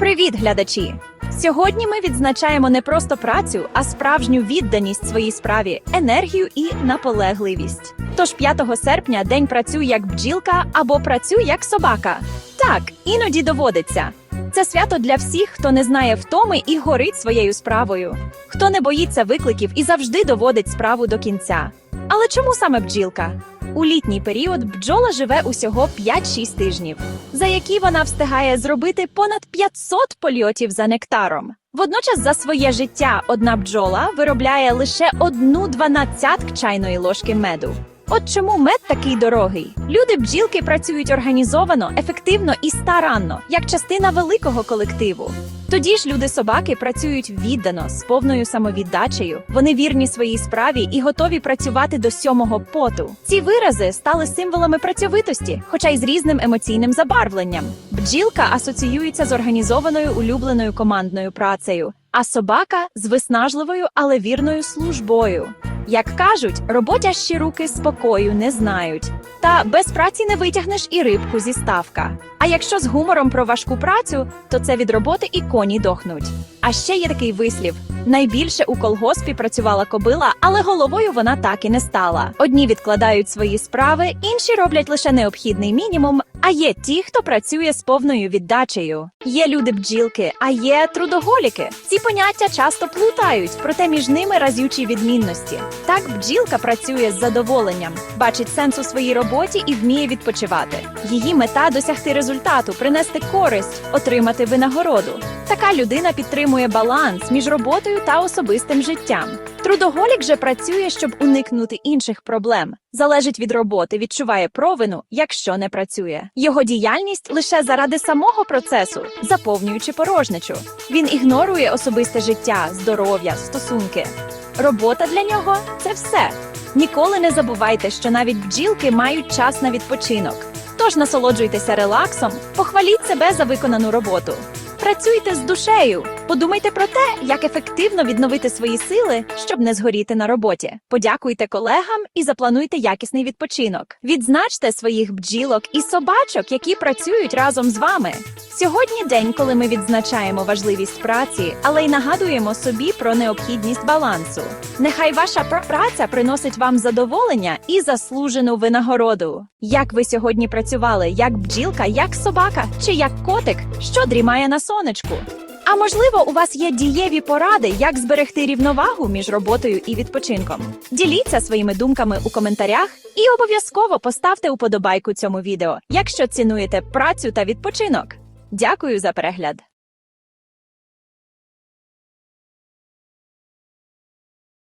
Привіт, глядачі! Сьогодні ми відзначаємо не просто працю, а справжню відданість своїй справі, енергію і наполегливість. Тож 5 серпня день працюй як бджілка або працюй як собака. Так, іноді доводиться. Це свято для всіх, хто не знає втоми і горить своєю справою, хто не боїться викликів і завжди доводить справу до кінця. Але чому саме бджілка? У літній період бджола живе усього 5-6 тижнів, за які вона встигає зробити понад 500 польотів за нектаром. Водночас за своє життя одна бджола виробляє лише одну дванадцятк чайної ложки меду. От чому мед такий дорогий. Люди бджілки працюють організовано, ефективно і старанно, як частина великого колективу. Тоді ж люди собаки працюють віддано з повною самовіддачею. Вони вірні своїй справі і готові працювати до сьомого поту. Ці вирази стали символами працьовитості, хоча й з різним емоційним забарвленням. Бджілка асоціюється з організованою улюбленою командною працею, а собака з виснажливою, але вірною службою. Як кажуть, роботящі руки спокою не знають. Та без праці не витягнеш і рибку зі ставка. А якщо з гумором про важку працю, то це від роботи і коні дохнуть. А ще є такий вислів: найбільше у колгоспі працювала кобила, але головою вона так і не стала. Одні відкладають свої справи, інші роблять лише необхідний мінімум. А є ті, хто працює з повною віддачею. Є люди бджілки, а є трудоголіки. Ці поняття часто плутають, проте між ними разючі відмінності. Так бджілка працює з задоволенням, бачить сенс у своїй роботі і вміє відпочивати. Її мета досягти результату, принести користь, отримати винагороду. Така людина підтримує баланс між роботою та особистим життям. Трудоголік же працює, щоб уникнути інших проблем. Залежить від роботи, відчуває провину, якщо не працює. Його діяльність лише заради самого процесу, заповнюючи порожничу. Він ігнорує особисте життя, здоров'я, стосунки. Робота для нього це все. Ніколи не забувайте, що навіть бджілки мають час на відпочинок. Тож насолоджуйтеся релаксом, похваліть себе за виконану роботу. Працюйте з душею. Подумайте про те, як ефективно відновити свої сили, щоб не згоріти на роботі. Подякуйте колегам і заплануйте якісний відпочинок. Відзначте своїх бджілок і собачок, які працюють разом з вами. Сьогодні день, коли ми відзначаємо важливість праці, але й нагадуємо собі про необхідність балансу. Нехай ваша праця приносить вам задоволення і заслужену винагороду. Як ви сьогодні працювали, як бджілка, як собака чи як котик, що дрімає на сонечку? А можливо, у вас є дієві поради, як зберегти рівновагу між роботою і відпочинком. Діліться своїми думками у коментарях і обов'язково поставте уподобайку цьому відео, якщо цінуєте працю та відпочинок. Дякую за перегляд!